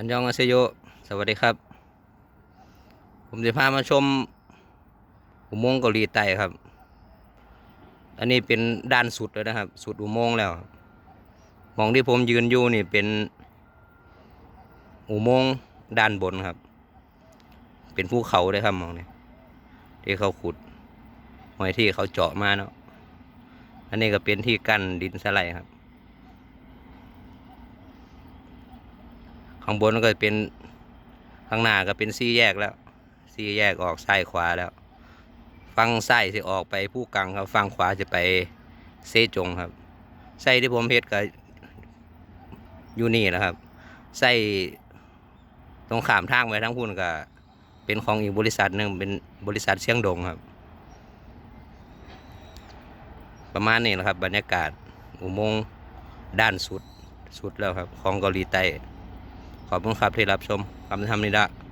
อันยองอาเซโย สวัสดีครับ ผมจะพามาชมอุโมงค์เกาหลีใต้ครับ อันนี้เป็นด้านสุดเลยนะครับ สุดอุโมงค์แล้วมองที่ผมยืนอยู่นี่เป็นอุโมงค์ด้านบนครับ เป็นภูเขาเลยครับมองนี่ที่เขาขุดหอยที่เขาเจาะมาเนาะ อันนี้ก็เป็นที่กั้นดินสไลด์ครับ ข้างบนก็เป็นข้างหน้าก็เป็นซี่แยกแล้ว ซี่แยกออกซ้ายขวาแล้วฝั่งซ้สิออกไปผู้กังครับฝั่งขวาจะไปเซจงครับไส้ที่ผมเฮ็ดก็อยู่นี่นะครับไส้ตรงขามทางไปทั้งพุ่นก็เป็นของอีกบริษัทหนึ่งเป็นบริษัทเชียงดงครับ ประมาณนี้แหละครับ บรรยากาศอุโมงค์ด้านสุดสุดแล้วครับ ของเกาหลีใต้ ขอบคุณครับที่รับชมคำทำนี้ละ